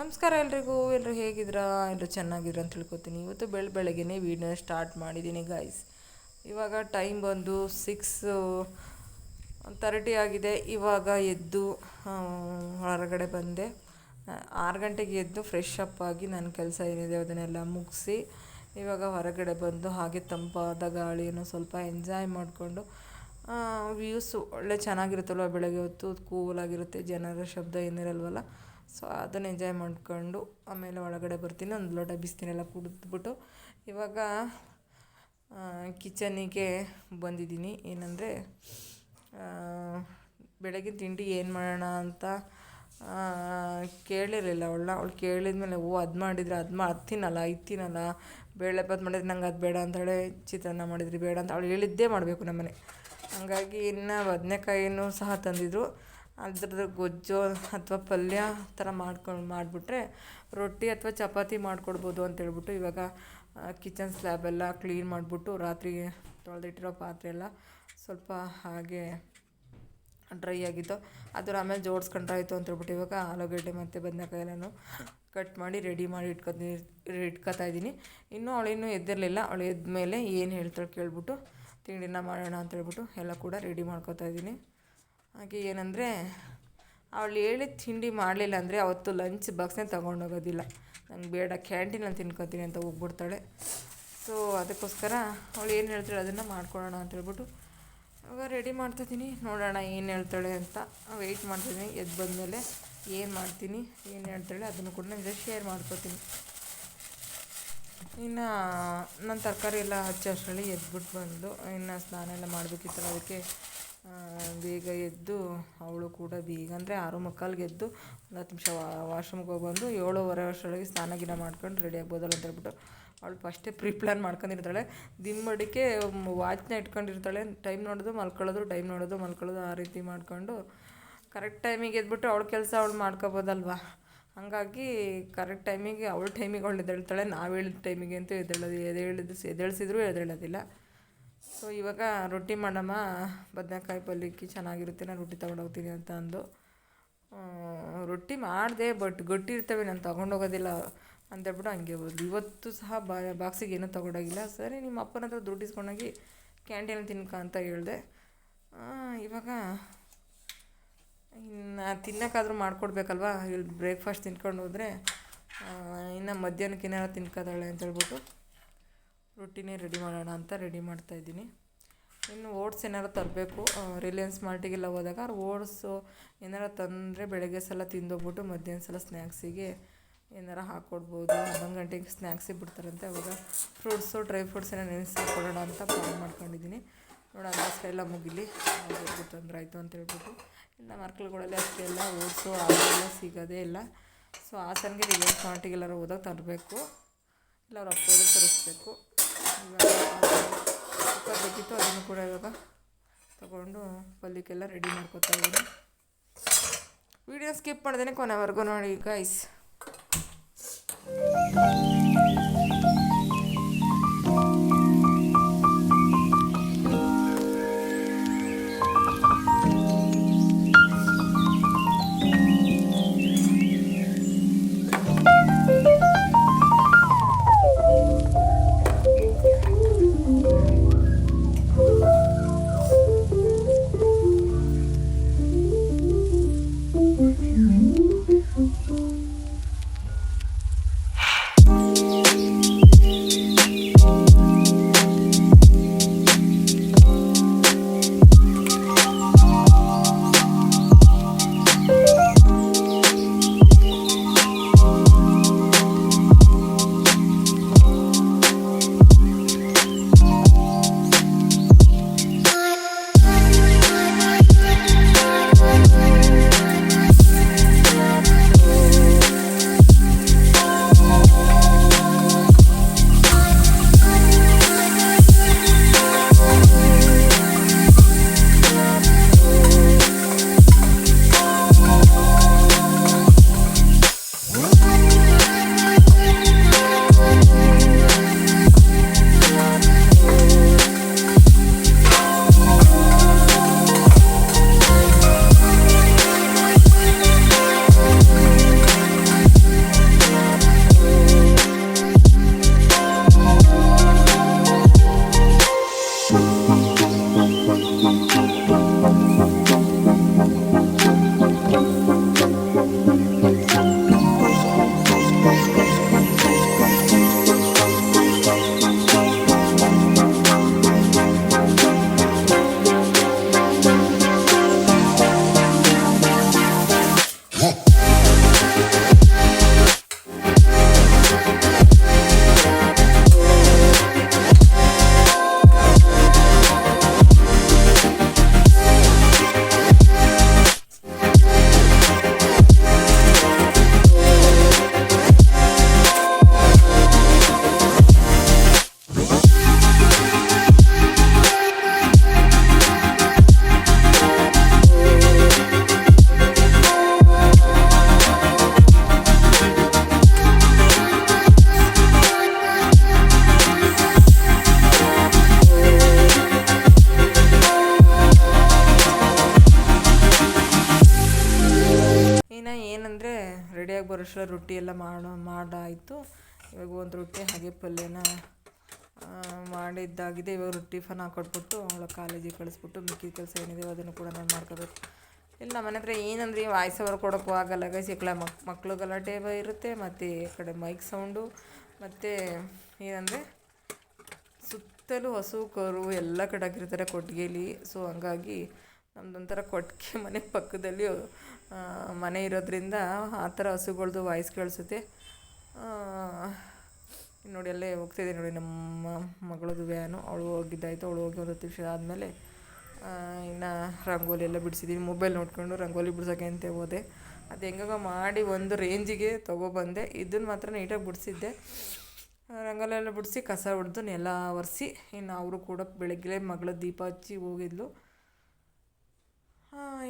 ನಮಸ್ಕಾರ ಎಲ್ರಿಗೂ ಎಲ್ಲರೂ ಹೇಗಿದ್ದೀರಾ ಎಲ್ಲರೂ ಚೆನ್ನಾಗಿದ್ರ ಅಂತ ತಿಳ್ಕೊತೀನಿ. ಇವತ್ತು ಬೆಳ, ಬೆಳಗ್ಗೆನೇ ವೀಡಿಯೋ ಸ್ಟಾರ್ಟ್ ಮಾಡಿದ್ದೀನಿ ಗಾಯ್ಸ್ ಇವಾಗ ಟೈಮ್ ಬಂದು ಸಿಕ್ಸ್ ತರ್ಟಿ ಆಗಿದೆ. ಇವಾಗ ಎದ್ದು ಹೊರಗಡೆ ಬಂದೆ. ಆರು ಗಂಟೆಗೆ ಎದ್ದು ಫ್ರೆಶ್ ಅಪ್ ಆಗಿ ನನ್ನ ಕೆಲಸ ಏನಿದೆ ಅದನ್ನೆಲ್ಲ ಮುಗಿಸಿ, ಇವಾಗ ಹೊರಗಡೆ ಬಂದು ಹಾಗೆ ತಂಪಾದ ಗಾಳಿಯನ್ನು ಸ್ವಲ್ಪ ಎಂಜಾಯ್ ಮಾಡಿಕೊಂಡು ವ್ಯೂಸು ಒಳ್ಳೆ ಚೆನ್ನಾಗಿರುತ್ತಲ್ವ ಬೆಳಗ್ಗೆ ಹೊತ್ತು? ಕೂಲಾಗಿರುತ್ತೆ ಜನರ ಶಬ್ದ ಏನಿರಲ್ವಲ್ಲ? ಸೊ ಅದನ್ನು ಎಂಜಾಯ್ ಮಾಡಿಕೊಂಡು ಆಮೇಲೆ ಒಳಗಡೆ ಬರ್ತೀನಿ. ಒಂದು ಲೋಟ ಬಿಸಿನೀರೆಲ್ಲ ಕುಡಿದ್ಬಿಟ್ಟು ಇವಾಗ ಕಿಚನಿಗೆ ಬಂದಿದ್ದೀನಿ. ಏನಂದರೆ ಬೆಳಗ್ಗೆ ತಿಂಡಿ ಏನು ಮಾಡೋಣ ಅಂತ ಕೇಳಿರಲಿಲ್ಲ ಅವಳನ್ನ. ಅವಳು ಕೇಳಿದ್ಮೇಲೆ, ಓ, ಅದು ಮಾಡಿದರೆ ಅದು ಮಾ, ಅದು ತಿನ್ನಲ್ಲ, ಇದು ತಿನ್ನಲ್ಲ. ಬೇಳೆ ಬಾತ್ ಮಾಡಿದ್ರೆ ನಂಗೆ ಅದು ಬೇಡ ಅಂತಾಳೆ ಚಿತ್ರಾನ್ನ ಮಾಡಿದ್ರಿ, ಬೇಡ ಅಂತ. ಅವಳು ಹೇಳಿದ್ದೇ ಮಾಡಬೇಕು ನಮ್ಮನೆ. ಹಂಗಾಗಿ ಇನ್ನು ಬದನೆಕಾಯಿನೂ ಸಹ ತಂದಿದ್ರು. ಅದ್ರದ್ದು ಗೊಜ್ಜು ಅಥವಾ ಪಲ್ಯ ಥರ ಮಾಡ್ಕೊಂಡು ಮಾಡಿಬಿಟ್ರೆ ರೊಟ್ಟಿ ಅಥವಾ ಚಪಾತಿ ಮಾಡಿಕೊಡ್ಬೋದು ಅಂತೇಳ್ಬಿಟ್ಟು ಇವಾಗ ಕಿಚನ್ ಸ್ಲ್ಯಾಬೆಲ್ಲ ಕ್ಲೀನ್ ಮಾಡಿಬಿಟ್ಟು ರಾತ್ರಿ ತೊಳೆದಿಟ್ಟಿರೋ ಪಾತ್ರೆ ಎಲ್ಲ ಸ್ವಲ್ಪ ಹಾಗೆ ಡ್ರೈ ಆಗಿತ್ತು. ಅದರ ಆಮೇಲೆ ಜೋಡಿಸ್ಕೊಂಡ್ರಾಯ್ತು ಅಂತ ಹೇಳ್ಬಿಟ್ಟು ಇವಾಗ ಆಲೂಗಡ್ಡೆ ಮತ್ತು ಬದನೆಕಾಯಿ ಎಲ್ಲನೂ ಕಟ್ ಮಾಡಿ ರೆಡಿ ಮಾಡಿ ಇಟ್ಕೊತೀನಿ, ಇಟ್ಕೊತಾ ಇದ್ದೀನಿ. ಇನ್ನೂ ಅವಳಿನ್ನೂ ಎದ್ದಿರಲಿಲ್ಲ. ಅವಳು ಎದ್ದ ಮೇಲೆ ಏನು ಹೇಳ್ತಾಳೆ ಕೇಳ್ಬಿಟ್ಟು ತಿಂಡಿನ ಮಾಡೋಣ ಅಂತ ಹೇಳ್ಬಿಟ್ಟು ಎಲ್ಲ ಕೂಡ ರೆಡಿ ಮಾಡ್ಕೊತಾ ಇದ್ದೀನಿ. ಹಾಗೆ ಏನಂದರೆ, ಅವಳು ಹೇಳಿದ ತಿಂಡಿ ಮಾಡಲಿಲ್ಲ ಅಂದರೆ ಅವತ್ತು ಲಂಚ್ ಬಾಕ್ಸ್ನೇ ತೊಗೊಂಡೋಗೋದಿಲ್ಲ. ನಂಗೆ ಬೇಡ ಕ್ಯಾಂಟೀನಲ್ಲಿ ತಿನ್ಕೊತೀನಿ ಅಂತ ಹೋಗ್ಬಿಡ್ತಾಳೆ. ಸೊ ಅದಕ್ಕೋಸ್ಕರ ಅವಳು ಏನು ಹೇಳ್ತಾಳೆ ಅದನ್ನು ಮಾಡ್ಕೊಳ್ಳೋಣ ಅಂತ ಹೇಳ್ಬಿಟ್ಟು, ಇವಾಗ ರೆಡಿ ಮಾಡ್ತಿದ್ದೀನಿ ನೋಡೋಣ ಏನು ಹೇಳ್ತಾಳೆ ಅಂತ. ವೆಯ್ಟ್ ಮಾಡ್ತಿದ್ದೀನಿ ಎದ್ದು ಬಂದಮೇಲೆ ಏನು ಮಾಡ್ತೀನಿ, ಏನು ಹೇಳ್ತಾಳೆ ಅದನ್ನು ಕೂಡ ನಾನು ಶೇರ್ ಮಾಡ್ಕೋತೀನಿ. ಇನ್ನು ನನ್ನ ತರಕಾರಿ ಎಲ್ಲ ಹಚ್ಚೋ ಅಷ್ಟರಲ್ಲಿ ಎದ್ಬಿಟ್ಟು ಬಂದು, ಇನ್ನು ಸ್ನಾನ ಎಲ್ಲ ಮಾಡಬೇಕಿತ್ತಲ್ಲ, ಅದಕ್ಕೆ ಬೇಗ ಎದ್ದು ಅವಳು ಕೂಡ ಬೇಗ, ಅಂದರೆ ಆರು ಮುಕ್ಕಾಲ್ಗೆ ಎದ್ದು ಒಂದು ಹತ್ತು ನಿಮಿಷ ವಾಶ್ರೂಮ್ಗೆ ಹೋಗಿ ಬಂದು ಏಳುವರೆ ವರ್ಷದೊಳಗೆ ಸ್ನಾನ ಗಿನ ಮಾಡ್ಕೊಂಡು ರೆಡಿ ಆಗ್ಬೋದಲ್ಲ ಅಂತ ಹೇಳ್ಬಿಟ್ಟು ಅವಳು ಫಸ್ಟೇ ಪ್ರೀ ಪ್ಲ್ಯಾನ್ ಮಾಡ್ಕೊಂಡಿರ್ತಾಳೆ. ದಿನಮಡಿಕೆ ವಾಚ್ನ ಇಟ್ಕೊಂಡಿರ್ತಾಳೆ. ಟೈಮ್ ನೋಡೋದು, ಮಲ್ಕೊಳ್ಳೋದು ಟೈಮ್ ನೋಡೋದು, ಮಲ್ಕೊಳ್ಳೋದು ಆ ರೀತಿ ಮಾಡಿಕೊಂಡು ಕರೆಕ್ಟ್ ಟೈಮಿಗೆ ಎದ್ಬಿಟ್ಟು ಅವಳ ಕೆಲಸ ಅವಳು ಮಾಡ್ಕೋಬೋದಲ್ವಾ? ಹಾಗಾಗಿ ಕರೆಕ್ಟ್ ಟೈಮಿಗೆ ಅವಳ ಟೈಮಿಗೆ ಅವಳು ಎದ್ದೇಳ್ತಾಳೆ. ನಾವು ಹೇಳಿದ ಟೈಮಿಗೆ ಅಂತೂ ಎದ್ದೇಳೋದು ಎದ್ದೇಳಿದ್ರು ಎದ್ದೇಳಿಸಿದ್ರು ಎದ್ದೇಳೋದಿಲ್ಲ. ಸೊ ಇವಾಗ ರೊಟ್ಟಿ ಮಾಡಮ್ಮ. ಬದನೇಕಾಯಿ ಪಲ್ಯಕ್ಕೆ ಚೆನ್ನಾಗಿರುತ್ತೆ, ನಾನು ರೊಟ್ಟಿ ತೊಗೊಂಡೋಗ್ತೀನಿ ಅಂತ ಅಂದು. ರೊಟ್ಟಿ ಮಾಡಿದೆ ಬಟ್ ಗಟ್ಟಿ ಇರ್ತವೆ ನಾನು ತೊಗೊಂಡೋಗೋದಿಲ್ಲ ಅಂತೇಳ್ಬಿಟ್ಟು ಹಂಗೆ ಹೋದ್ಲು. ಇವತ್ತು ಸಹ ಬಾ, ಬಾಕ್ಸಿಗೆ ಏನೂ ತೊಗೊಂಡೋಗಿಲ್ಲ. ಸರಿ, ನಿಮ್ಮ ಅಪ್ಪನ ಹತ್ರ ದುಡ್ಡು ಇಸ್ಕೊಂಡೋಗಿ ಕ್ಯಾಂಟೀನಲ್ಲಿ ತಿನ್ಕ ಅಂತ ಹೇಳಿದೆ. ಇವಾಗ ಇನ್ನು ತಿನ್ನೋಕ್ಕಾದ್ರೂ ಮಾಡಿಕೊಡ್ಬೇಕಲ್ವಾ? ಇಲ್ಲಿ ಬ್ರೇಕ್ಫಾಸ್ಟ್ ತಿನ್ಕೊಂಡು ಹೋದರೆ ಇನ್ನು ಮಧ್ಯಾಹ್ನಕ್ಕೆ ಏನಾರು ತಿನ್ಕೋದಾಳೆ ಅಂತ ಹೇಳ್ಬಿಟ್ಟು. ರೊಟ್ಟಿನೇ ರೆಡಿ ಮಾಡೋಣ ಅಂತ ರೆಡಿ ಮಾಡ್ತಾ ಇದ್ದೀನಿ. ಇನ್ನು ಓಟ್ಸ್ ಏನಾರು ತರಬೇಕು ರಿಲಯನ್ಸ್ ಮಾರ್ಟಿಗೆಲ್ಲ ಹೋದಾಗ ಓಟ್ಸು ಏನಾರು ತಂದರೆ ಬೆಳಗ್ಗೆ ಸಲ ತಿಂದೋಗ್ಬಿಟ್ಟು ಮಧ್ಯಾಹ್ನ ಸಲ ಸ್ನ್ಯಾಕ್ಸಿಗೆ ಏನಾರ ಹಾಕ್ಕೊಡ್ಬೋದು ಹನ್ನೊಂದು ಗಂಟೆಗೆ ಸ್ನ್ಯಾಕ್ಸಿಗೆ ಬಿಡ್ತಾರಂತೆ ಅವಾಗ ಫ್ರೂಟ್ಸು, ಡ್ರೈ ಫ್ರೂಟ್ಸ್ ಏನೋ ನೆನೆಸಿ ಕೊಡೋಣ ಅಂತ ಪ್ಲಾನ್ ಮಾಡ್ಕೊಂಡಿದ್ದೀನಿ. ನೋಡೋಣ ಅಷ್ಟೇ ಎಲ್ಲ ಮುಗಿಲಿ. ಅವ್ರಿಗೂ ತೊಂದರೆ ಆಯಿತು ಅಂತ ಹೇಳ್ಬಿಟ್ಟು. ಇಲ್ಲ ಮರ್ಕಲ್ಗಳಲ್ಲಿ ಅಷ್ಟೆಲ್ಲ ಓಟ್ಸು ಅದೆಲ್ಲ ಸಿಗೋದೇ ಇಲ್ಲ. ಸೊ ಹಾಸನ್ಗೆ ರಿಲಯನ್ಸ್ ಮಾರ್ಟಿಗೆಲ್ಲರೂ ಹೋದಾಗ ತರಬೇಕು. ಇಲ್ಲ ಅವ್ರ ಅಪ್ಪ ತರಿಸ್ಬೇಕು. ಇವಾಗ ಬೇಕಿತ್ತು ಅದನ್ನು ಕೂಡ ಇವಾಗ ತಗೊಂಡು ಪಲ್ಯಕ್ಕೆಲ್ಲ ರೆಡಿ ಮಾಡ್ಕೊತಾ ಇದ್ದೀನಿ. ವಿಡಿಯೋ ಸ್ಕಿಪ್ ಮಾಡ್ದೇನೆ ಕೊನೆವರೆಗೂ ನೋಡಿ ಗೈಸ್ ರೊಟ್ಟಿ ಎಲ್ಲ ಮಾಡೋ, ಮಾಡಾಯಿತು. ಇವಾಗ ಒಂದು ರೊಟ್ಟಿ ಹಾಗೆ ಪಲ್ಯನ ಮಾಡಿದ್ದಾಗಿದೆ. ಇವಾಗ ರೊಟ್ಟಿ ಫನ್ ಹಾಕೊಟ್ಬಿಟ್ಟು ಅವಳ ಕಾಲೇಜಿಗೆ ಕಳಿಸ್ಬಿಟ್ಟು ಮಿಕ್ಕಿದ ಕೆಲಸ ಏನಿದೆ ಅದನ್ನು ಕೂಡ ನಾನು ಮಾಡ್ಕೋಬೇಕು. ಇಲ್ಲ ನಮ್ಮ ಮನೆ ಹತ್ರ ಏನಂದ್ರೆ ವಾಯ್ಸ್ ಕೊಡೋಕ್ಕೂ ಆಗಲ್ಲ. ಗೈಸ್, ಈ ಕಡೆ ಮಕ್ ಮಕ್ಕಳು ಗಲಾಟೆ ಇರುತ್ತೆ, ಮತ್ತು ಈ ಕಡೆ ಮೈಕ್ ಸೌಂಡು ಮತ್ತು ಏನಂದರೆ ಸುತ್ತಲೂ ಹಸು, ಕರು ಎಲ್ಲ ಕಡೆ ಹಾಕಿರ್ತಾರೆ ಕೊಟ್ಟಿಗೆಲಿ. ಸೊ ಹಂಗಾಗಿ ನಮ್ದೊಂಥರ ಕೊಟ್ಟಿಗೆ ಮನೆ ಪಕ್ಕದಲ್ಲಿ ಮನೆ ಇರೋದ್ರಿಂದ ಆ ಥರ ಹಸುಗಳ್ದು ವಾಯ್ಸ್ ಕೇಳಿಸುತ್ತೆ. ನೋಡಿ ಅಲ್ಲೇ ಹೋಗ್ತಿದೆ ನೋಡಿ ನಮ್ಮ ಮಗಳದು ವ್ಯಾನು. ಅವಳು ಹೋಗಿದ್ದಾಯ್ತು, ಅವಳು ಹೋಗಿ ಒಂದು ಹತ್ತು ನಿಮಿಷ ಆದಮೇಲೆ ಇನ್ನು ರಂಗೋಲಿ ಎಲ್ಲ ಬಿಡಿಸಿದ್ದೀನಿ ಮೊಬೈಲ್ ನೋಡ್ಕೊಂಡು ರಂಗೋಲಿ ಬಿಡ್ಸೋಕೆ ಅಂತ ಹೋದೆ. ಅದು ಹೆಂಗಾಗ ಮಾಡಿ ಒಂದು ರೇಂಜಿಗೆ ತೊಗೊಬಂದೆ. ಇದನ್ನು ಮಾತ್ರ ನೀಟಾಗಿ ಬಿಡಿಸಿದ್ದೆ. ರಂಗೋಲಿ ಎಲ್ಲ ಬಿಡಿಸಿ ಕಸ ಹೊಡೆದು ನೆಲ ಒರೆಸಿ ಇನ್ನು ಅವರು ಕೂಡ ಬೆಳಗ್ಗೆ ಮಗಳ ದೀಪ ಹಚ್ಚಿ ಹೋಗಿದ್ಲು.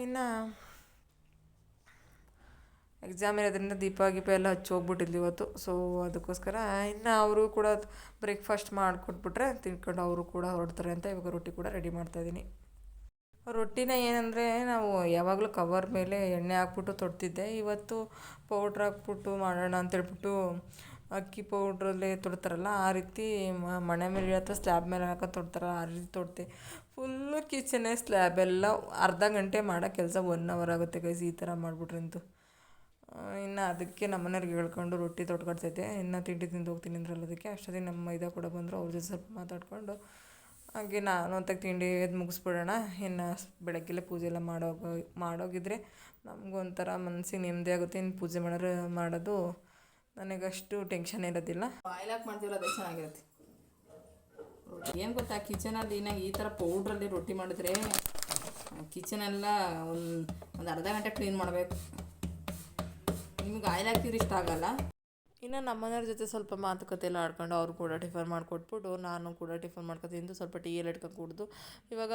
ಇನ್ನು ಎಕ್ಸಾಮ್ ಇರೋದ್ರಿಂದ ದೀಪ, ಗೀಪ ಎಲ್ಲ ಹಚ್ಚಿ ಹೋಗ್ಬಿಟ್ಟಿದ್ಲು ಇವತ್ತು. ಸೊ ಅದಕ್ಕೋಸ್ಕರ ಇನ್ನು ಅವರು ಕೂಡ ಬ್ರೇಕ್ಫಾಸ್ಟ್ ಮಾಡಿಕೊಟ್ಬಿಟ್ರೆ ತಿನ್ಕೊಂಡು ಅವರು ಕೂಡ ಹೊರಡ್ತಾರೆ ಅಂತ ಇವಾಗ ರೊಟ್ಟಿ ಕೂಡ ರೆಡಿ ಮಾಡ್ತಾಯಿದ್ದೀನಿ ರೊಟ್ಟಿನ ಏನಂದರೆ ನಾವು ಯಾವಾಗಲೂ ಕವರ್ ಮೇಲೆ ಎಣ್ಣೆ ಹಾಕ್ಬಿಟ್ಟು ತೊಡ್ತಿದ್ದೆ. ಇವತ್ತು ಪೌಡ್ರ್ ಹಾಕ್ಬಿಟ್ಟು ಮಾಡೋಣ ಅಂತೇಳ್ಬಿಟ್ಟು ಅಕ್ಕಿ ಪೌಡ್ರಲ್ಲಿ ತೊಡ್ತಾರಲ್ಲ, ಆ ರೀತಿ ಮಣೆ ಮೇಲೆ ಅಥವಾ ಸ್ಲ್ಯಾಬ್ ಮೇಲೆ ಹಾಕೋ ತೊಡ್ತಾರಲ್ಲ ಆ ರೀತಿ ತೊಡ್ತೆ. ಫುಲ್ಲು ಕಿಚನೇ ಸ್ಲ್ಯಾಬ್ ಎಲ್ಲ ಅರ್ಧ ಗಂಟೆ ಮಾಡೋ ಕೆಲಸ ಒನ್ ಅವರ್ ಆಗುತ್ತೆ ಗೈಸ್ ಈ ಥರ ಮಾಡಿಬಿಟ್ರಂತೂ ಇನ್ನು ಅದಕ್ಕೆ ನಮ್ಮನೆಯವ್ರಿಗೆ ಹೇಳ್ಕೊಂಡು ರೊಟ್ಟಿ ತೊಡ್ಕೊಡ್ತೈತೆ, ಇನ್ನು ತಿಂಡಿ ತಿಂದು ಹೋಗ್ತೀನಿ ಅಂದ್ರಲ್ಲ ಅದಕ್ಕೆ, ಅಷ್ಟೊತ್ತಿಗೆ ನಮ್ಮ ಮೈದಾ ಕೂಡ ಬಂದರು, ಅವ್ರ ಜೊತೆ ಸ್ವಲ್ಪ ಮಾತಾಡಿಕೊಂಡು, ಹಾಗೆ ನಾನು ಅಂತ ತಿಂಡಿ ಎದ್ದು ಮುಗಿಸ್ಬಿಡೋಣ, ಇನ್ನು ಬೆಳಗ್ಗೆಲ್ಲ ಪೂಜೆ ಎಲ್ಲ ಮಾಡೋಗ, ಮಾಡೋಗಿದ್ರೆ ನಮಗೂ ಒಂಥರ ಮನಸ್ಸಿಗೆ ನೆಮ್ಮದಿ ಆಗುತ್ತೆ ಇನ್ನು ಪೂಜೆ ಮಾಡೋರು ಮಾಡೋದು ನನಗಷ್ಟು ಟೆನ್ಷನ್ ಇರೋದಿಲ್ಲ. ಬಾಯ್ಲ್ ಹಾಕಿ ಮಾಡ್ತೀವಲ್ಲ, ಅದೇ ಚೆನ್ನಾಗಿರುತ್ತೆ. ಏನು ಗೊತ್ತಾ ಕಿಚನಲ್ಲಿ ಏನಾಗ ಈ ಥರ ಪೌಡ್ರಲ್ಲಿ ರೊಟ್ಟಿ ಮಾಡಿದ್ರೆ ಕಿಚನೆಲ್ಲ ಒಂದು ಒಂದು ಅರ್ಧ ಗಂಟೆ ಕ್ಲೀನ್ ಮಾಡಬೇಕು. ನಿಮ್ಗೆ ಆಯಿಲ್ ಹಾಕಿದ್ರೆ ಇಷ್ಟ ಆಗಲ್ಲ. ಇನ್ನು ನಮ್ಮನೆಯವ್ರ ಜೊತೆ ಸ್ವಲ್ಪ ಮಾತುಕತೆ ಎಲ್ಲ ಆಡ್ಕೊಂಡು ಅವ್ರು ಕೂಡ ಟಿಫನ್ ಮಾಡಿಕೊಟ್ಬಿಟ್ಟು ನಾನು ಕೂಡ ಟಿಫನ್ ಮಾಡ್ಕೊತೀನಿ. ಸ್ವಲ್ಪ ಟೀ ಎಲ್ಲ ಇಟ್ಕೊಂಡು ಕುಡಿದು ಇವಾಗ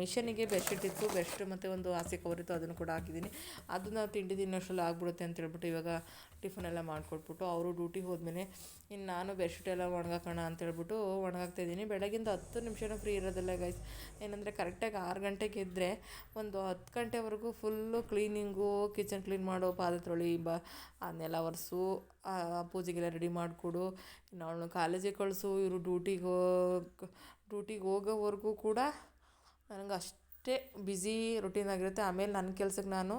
ಮಿಷನಿಗೆ ಬೆಡ್ಶೀಟ್ ಇತ್ತು ಬೆಸ್ಟ್ ಮತ್ತು ಒಂದು ಹಾಸಿ ಕವರ್ ಇತ್ತು, ಅದನ್ನು ಕೂಡ ಹಾಕಿದ್ದೀನಿ. ಅದನ್ನು ತಿಂಡಿ ತಿನ್ನೋಷ್ಟರಲ್ಲಿ ಆಗ್ಬಿಡುತ್ತೆ ಅಂತ ಹೇಳ್ಬಿಟ್ಟು ಇವಾಗ ಟಿಫನ್ ಎಲ್ಲ ಮಾಡಿಕೊಟ್ಬಿಟ್ಟು ಅವರು ಡ್ಯೂಟಿಗೆ ಹೋದ್ಮೇಲೆ ಇನ್ನು ನಾನು ಬೆಡ್ಶೀಟ್ ಎಲ್ಲ ಒಣಗಾಕೋಣ ಅಂತ ಹೇಳ್ಬಿಟ್ಟು ಒಣಗಾಕ್ತಾ ಇದ್ದೀನಿ. ಬೆಳಗಿಂದ ಹತ್ತು ನಿಮಿಷನೂ ಫ್ರೀ ಇರೋದಿಲ್ಲ ಗೈಸ್ ಏನಂದರೆ ಕರೆಕ್ಟಾಗಿ ಆರು ಗಂಟೆಗೆ ಇದ್ದರೆ ಒಂದು ಹತ್ತು ಗಂಟೆವರೆಗೂ ಫುಲ್ಲು ಕ್ಲೀನಿಂಗು ಕಿಚನ್ ಕ್ಲೀನ್ ಮಾಡೋ ಪಾತ್ರೆ ತೊಳಿ, ಬ ಅದನ್ನೆಲ್ಲ ನೆಲ ಒರೆಸು ಪೂಜೆಗೆಲ್ಲ ರೆಡಿ ಮಾಡಿಕೊಡು. ಇನ್ನು ಅವಳನ್ನ ಕಾಲೇಜಿಗೆ ಕಳಿಸು, ಇವರು ಡ್ಯೂಟಿಗೆ ಡ್ಯೂಟಿಗೆ ಹೋಗೋವರೆಗೂ ಕೂಡ ನನಗೆ ಅಷ್ಟೇ ಬ್ಯುಸಿ ರುಟೀನ್ ಆಗಿರುತ್ತೆ. ಆಮೇಲೆ ನನ್ನ ಕೆಲ್ಸಕ್ಕೆ ನಾನು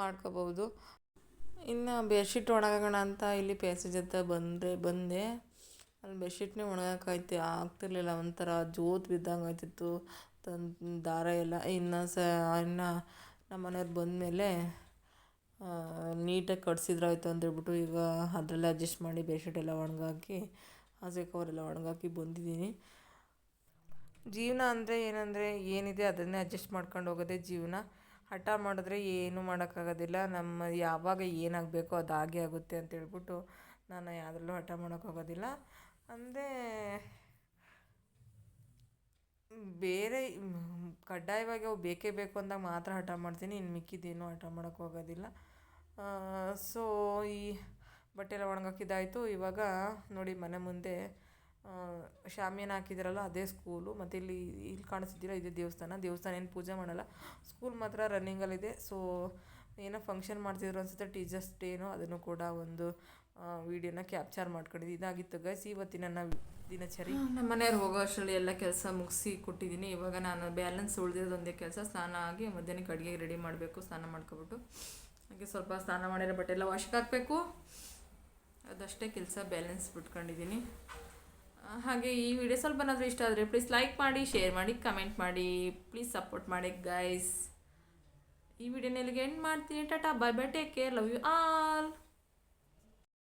ಮಾಡ್ಕೋಬೋದು. ಇನ್ನು ಬೆಡ್ಶೀಟ್ ಒಣಗೋಣ ಅಂತ ಇಲ್ಲಿ ಪ್ಯಾಸೇಜ್ ಹತ್ರ ಬಂದೆ ಬಂದೆ. ಅಲ್ಲಿ ಬೆಡ್ಶೀಟ್ನೇ ಒಣಗಾಕಾಯ್ತು, ಆಗ್ತಿರ್ಲಿಲ್ಲ. ಒಂಥರ ಜೋತ್ ಬಿದ್ದಂಗೆ ಆಯ್ತಿತ್ತು ತಂದು, ದಾರ ಎಲ್ಲ. ಇನ್ನು ಸ, ಇನ್ನು ನಮ್ಮ ಮನೆಯವ್ರು ಬಂದಮೇಲೆ ನೀಟಾಗಿ ಕಟ್ಸಿದ್ರಾಯ್ತು ಅಂತೇಳ್ಬಿಟ್ಟು ಈಗ ಅದರಲ್ಲೇ ಅಡ್ಜಸ್ಟ್ ಮಾಡಿ ಬೆಡ್ಶೀಟ್ ಎಲ್ಲ ಒಣಗಾಕಿ ಹಾಸಿಗೆ ಎಲ್ಲ ಒಣಗಾಕಿ ಬಂದಿದ್ದೀನಿ. ಜೀವನ ಅಂದರೆ ಏನಂದರೆ ಏನಿದೆ ಅದನ್ನೇ ಅಡ್ಜಸ್ಟ್ ಮಾಡ್ಕೊಂಡು ಹೋಗೋದೇ ಜೀವನ. ಹಠ ಮಾಡಿದ್ರೆ ಏನೂ ಮಾಡೋಕ್ಕಾಗೋದಿಲ್ಲ. ನಮ್ಮ ಯಾವಾಗ ಏನಾಗಬೇಕೋ ಅದು ಆಗೇ ಆಗುತ್ತೆ ಅಂತ ಹೇಳ್ಬಿಟ್ಟು ನಾನು ಯಾವುದ್ರಲ್ಲೂ ಹಠ ಮಾಡೋಕ್ಕಾಗೋದಿಲ್ಲ. ಅಂದರೆ ಬೇರೆ ಕಡ್ಡಾಯವಾಗಿ ಅವು ಬೇಕೇ ಬೇಕು ಅಂದಾಗ ಮಾತ್ರ ಹಠ ಮಾಡ್ತೀನಿ. ಇನ್ನು ಮಿಕ್ಕಿದ್ದೇನು ಹಠ ಮಾಡೋಕ್ಕೆ ಹೋಗೋದಿಲ್ಲ. ಸೊ ಈ ಬಟ್ಟೆ ಎಲ್ಲ ಒಣಗಾಕಿದ್ದಾಯಿತು ಇವಾಗ ನೋಡಿ ಮನೆ ಮುಂದೆ ಶಾಮಿಯಾನ ಹಾಕಿದ್ದೀರಲ್ಲ ಅದೇ ಸ್ಕೂಲು ಮತ್ತು ಇಲ್ಲಿ ಇಲ್ಲಿ ಕಾಣಿಸ್ತಿದ್ದೀರ, ಇದೇ ದೇವಸ್ಥಾನ. ದೇವಸ್ಥಾನ ಏನು ಪೂಜೆ ಮಾಡಲ್ಲ. ಸ್ಕೂಲ್ ಮಾತ್ರ ರನ್ನಿಂಗಲ್ಲಿದೆ ಸೊ ಏನೋ ಫಂಕ್ಷನ್ ಮಾಡ್ತಿದ್ರು ಅನ್ಸುತ್ತೆ. ಟೀಚರ್ಸ್ ಡೇನೋ ಅದನ್ನು ಕೂಡ ಒಂದು ವೀಡಿಯೋನ ಕ್ಯಾಪ್ಚರ್ ಮಾಡ್ಕೊಂಡಿದ್ದು ಇದಾಗಿತ್ತು ಗೈಸ್ ಇವತ್ತಿನ ನನ್ನ ದಿನಚರಿ. ನಮ್ಮ ಮನೆಯವ್ರು ಹೋಗೋ ಅಷ್ಟರಲ್ಲಿ ಎಲ್ಲ ಕೆಲಸ ಮುಗಿಸಿ ಕೊಟ್ಟಿದ್ದೀನಿ ಇವಾಗ ನಾನು ಬ್ಯಾಲೆನ್ಸ್ ಉಳಿದಿರೋದೊಂದೇ ಕೆಲಸ. ಸ್ನಾನ ಆಗಿ ಮಧ್ಯಾಹ್ನಕ್ಕೆ ಅಡುಗೆ ರೆಡಿ ಮಾಡಬೇಕು, ಸ್ನಾನ ಮಾಡ್ಕೊಬಿಟ್ಟು. ಹಾಗೆ ಸ್ವಲ್ಪ ಸ್ನಾನ ಮಾಡಿರೋ ಬಟ್ಟೆ ಎಲ್ಲ ವಾಶ್ಗೆ ಹಾಕಬೇಕು. ಅದಷ್ಟೇ ಕೆಲಸ ಬ್ಯಾಲೆನ್ಸ್ ಬಿಟ್ಕೊಂಡಿದ್ದೀನಿ ಹಾಗೆ ಈ ವಿಡಿಯೋ ಸ್ವಲ್ಪ ಏನಾದರೂ ಇಷ್ಟ ಆದರೆ ಪ್ಲೀಸ್ ಲೈಕ್ ಮಾಡಿ ಶೇರ್ ಮಾಡಿ ಕಮೆಂಟ್ ಮಾಡಿ. ಪ್ಲೀಸ್ ಸಪೋರ್ಟ್ ಮಾಡಿ ಗೈಸ್ ಈ ವಿಡಿಯೋನ ಇಲ್ಲಿಗೆ ಎಂಡ್ ಮಾಡ್ತೀನಿ. Tata bye bye take care love you all